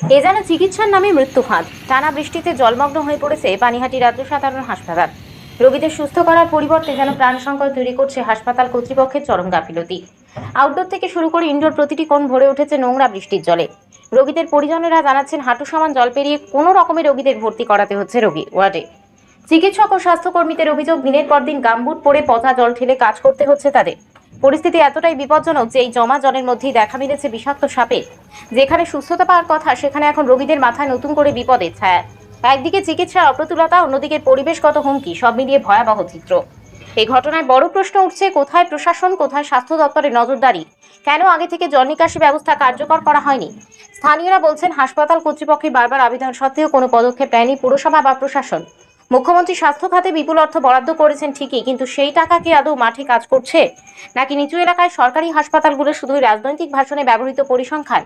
এ যেন চিকিৎসার নামে মৃত্যু ফাঁদ। টানা বৃষ্টিতে জলমগ্ন হয়ে পড়েছে পানিহাটি রাজ্য সাধারণ হাসপাতাল। রোগীদের সুস্থ করার পরিবর্তে যেন প্রাণ সংকট তৈরি করছে হাসপাতাল কর্তৃপক্ষের চরম গাফিলতি। আউটডোর থেকে শুরু করে ইনডোর প্রতিটি কোণ ভরে উঠেছে নোংরা বৃষ্টির জলে। রোগীদের পরিজনেরা জানাচ্ছেন, হাঁটু সমান জল পেরিয়ে কোনো রকমে রোগীদের ভর্তি করাতে হচ্ছে রোগী ওয়ার্ডে। চিকিৎসক ও স্বাস্থ্যকর্মীদের অভিযোগ, দিনের পর দিন গাম্বুট পরে পচা জল ঠেলে কাজ করতে হচ্ছে তাদের। পরিস্থিতি এতটাই বিপজ্জনক যে এই জমা জলের মধ্যেই দেখা মিলেছে বিষাক্ত সাপে যেখানে সুস্থতা পাওয়ার কথা, সেখানে এখন রোগীদের মাথায় নতুন করে বিপদের ছায়া। একদিকে চিকিৎসার অপ্রতুলতা, অন্যদিকে পরিবেশগত হুমকি, সব মিলিয়ে ভয়াবহ চিত্র। এই ঘটনায় বড় প্রশ্ন উঠছে, কোথায় প্রশাসন, কোথায় স্বাস্থ্য দপ্তরের নজরদারি? কেন আগে থেকে জল নিকাশি ব্যবস্থা কার্যকর করা হয়নি? স্থানীয়রা বলছেন, হাসপাতাল কর্তৃপক্ষের বারবার আবেদন সত্ত্বেও কোনো পদক্ষেপ নেয়নি পুরসভা বা প্রশাসন। মুখ্যমন্ত্রী স্বাস্থ্য খাতে বিপুল অর্থ বরাদ্দ করেছেন ঠিকই, কিন্তু সেই টাকা কি আদৌ মাঠে কাজ করছে? নাকি নিচু এলাকায় সরকারি হাসপাতালগুলো শুধুই রাজনৈতিক ভাষণে ব্যবহৃত পরিসংখ্যান?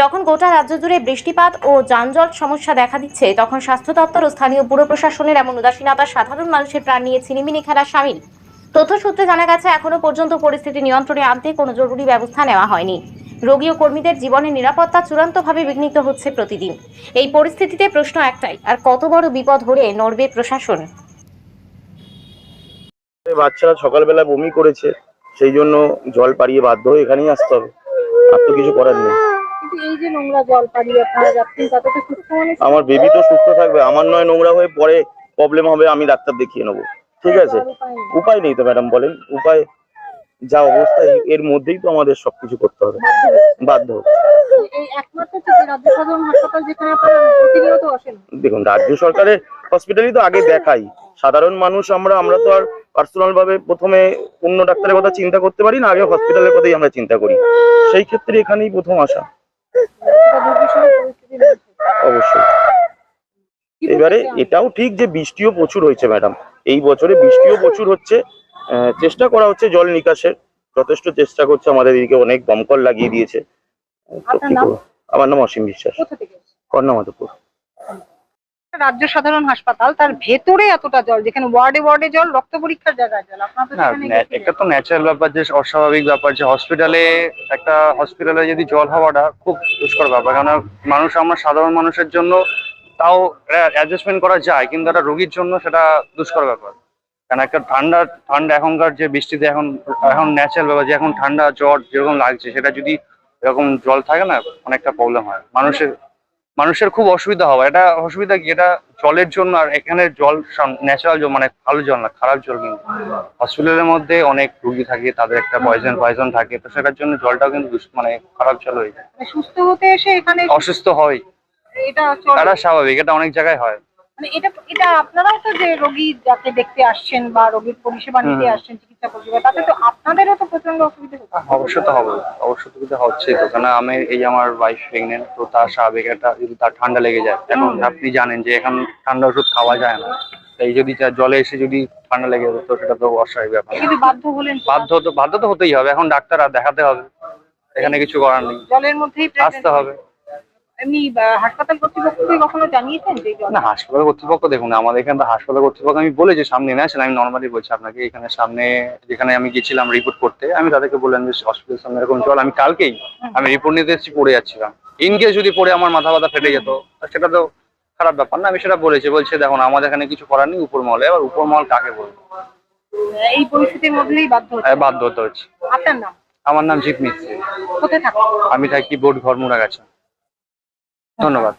যখন গোটা রাজ্য জুড়ে বৃষ্টিপাত ও যানজট সমস্যা দেখা দিচ্ছে, তখন স্বাস্থ্য দপ্তর ও স্থানীয় পুর প্রশাসনের এমন উদাসীনতা সাধারণ মানুষের প্রাণ নিয়ে ছিনিমিনি খেলা সামিল। তথ্য সূত্রে জানা গেছে, এখনও পর্যন্ত পরিস্থিতি নিয়ন্ত্রণে আনতে কোনো জরুরি ব্যবস্থা নেওয়া হয়নি। রোগী ও কর্মীদের জীবনের নিরাপত্তা চূড়ান্তভাবে বিঘ্নিত হচ্ছে প্রতিদিন। এই পরিস্থিতিতে প্রশ্ন একটাই আর কত বড় বিপদ হলে নড়বে প্রশাসন? বাচ্চারা সকালবেলা বমি করেছে সেই জন্য জল পাড়িয়ে বাধ্য হয়ে এখানেই আসতে হবে। আর তো কিছু করার নেই। এই যে নোংরা জল পাড়িয়ে আপনারা যাচ্ছেন তাতে তো সুস্থ মানুষ আমার বেবি তো সুস্থ থাকবে আমার নয় নোংরা হয়ে পরে প্রবলেম হবে আমি ডাক্তার দেখিয়ে নেব। ঠিক আছে? আর উপায় নেই। উপায় নেই তো ম্যাডাম বলেন। উপায় যা অবস্থা এর মধ্যেই তো আমাদের সবকিছু করতে হবে। বাধ্য দেখুন রাজ্য সরকারের হসপিটালই তো আগে দেখাই। সাধারণ মানুষ আমরা আমরা তো আর পার্সোনাল ভাবে প্রথমে অন্য ডাক্তারের কথা চিন্তা করতে পারি না আগে হসপিটালের কথাই আমরা চিন্তা করি। সেই ক্ষেত্রে এখানেই প্রথম আসা। অবশ্যই। এবারে এটাও ঠিক যে বৃষ্টিও প্রচুর হয়েছে ম্যাডাম এই বছরে বৃষ্টিও প্রচুর হচ্ছে। চেষ্টা করা হচ্ছে জল নিকাশের যথেষ্ট চেষ্টা করছে আমাদের এদিকে অনেক দমকল লাগিয়ে দিয়েছে? আমার নাম অসীম বিশ্বাস কোথা থেকে এসেছেন? কর্ণমাধবপুর রাজ্য সাধারণ হাসপাতাল তার ভেতরে এতটা জল যেখানে ওয়ার্ডে ওয়ার্ডে জল রক্ত পরীক্ষার জায়গায় জল। একটা তো ন্যাচারাল ব্যাপার যে অস্বাভাবিক ব্যাপার যে হসপিটালে একটা হসপিটালে যদি জল হওয়াটা খুব দুষ্কর ব্যাপার কারণ মানুষ আমরা সাধারণ মানুষের জন্য তাও অ্যাডজাস্টমেন্ট করা যায় কিন্তু একটা রোগীর জন্য সেটা দুষ্কর ব্যাপার কারণ একটা ঠান্ডা ঠান্ডা এখনকার যে বৃষ্টিতে এখন এখন ন্যাচারাল ব্যাপার যে এখন ঠান্ডা জ্বর যেরকম লাগছে সেটা যদি এরকম জল থাকে না অনেকটা প্রবলেম হয়। মানুষের মানুষের খুব অসুবিধা হবে এটা অসুবিধা কি? এটা জলের জন্য আর এখানে জল ন্যাচারাল জল মানে ভালো জল না খারাপ জল কিন্তু। হসপিটালের মধ্যে অনেক রুগী থাকে তাদের একটা পয়জন পয়জন থাকে। তো সেটার জন্য জলটাও কিন্তু মানে খারাপ জল হয়ে যায়। মানে সুস্থ হতে এসে এখানে অসুস্থ হয় এটা স্বাভাবিক এটা অনেক জায়গায় হয়। মানে এটা এটা আপনারাও তো যে রোগী যাকে দেখতে আসছেন বা রোগীর পরিষেবা নিতে আসছেন চিকিৎসা পরিষেবা তাতে তো আপনাদেরও তো প্রচণ্ড অসুবিধা হচ্ছে। অবশ্যই তো হবে অবশ্যই তো হচ্ছে। তো কেন আমি এই আমার ওয়াইফ প্রেগনেন্ট তো তার স্বাভাবিক একটা যদি তার ঠান্ডা লেগে যায় এখন আপনি জানেন যে এখন ঠান্ডা ওষুধ খাওয়া যায় না। এই যদি জলে এসে যদি ঠান্ডা লেগে যেত তো সেটা তো অস্বাভাবিক ব্যাপার। বাধ্য তো? বাধ্য তো হতেই হবে এখন ডাক্তার আর দেখাতে হবে। এখানে কিছু করার নেই। জলের মধ্যেই আসতে হবে। এমনি হাসপাতাল কর্তৃপক্ষকে কখনো জানিয়েছেন যে না হাসপাতাল কর্তৃপক্ষ দেখুন আমাদের এখানে তো হাসপাতাল কর্তৃপক্ষ আমি সামনে আসেন আমি নর্মালি বলছি আপনাকে এখানে সামনে যেখানে আমি গেছিলাম রিপোর্ট করতে আমি তাদেরকে বললাম যে সামনে এরকম জল আমি কালকেই আমি রিপোর্ট নিতে এসেছি পড়ে যাচ্ছিলাম। ইন কেস যদি পড়ে আমার মাথা ব্যথা ফেটে যেত সেটা তো খারাপ ব্যাপার না আমি সেটা বলেছি বলছে দেখুন আমাদের এখানে কিছু করার নেই উপর মহলে এবার উপর মহল কাকে বলব? এই পরিস্থিতির মধ্যেই বাধ্য বাধ্য হতে হচ্ছে। আপনার নাম? আমার নাম জিৎ মিস্ত্রি। কোথায় আমি থাকি বোর্ড ঘরমুড়া গেছে ধন্যবাদ।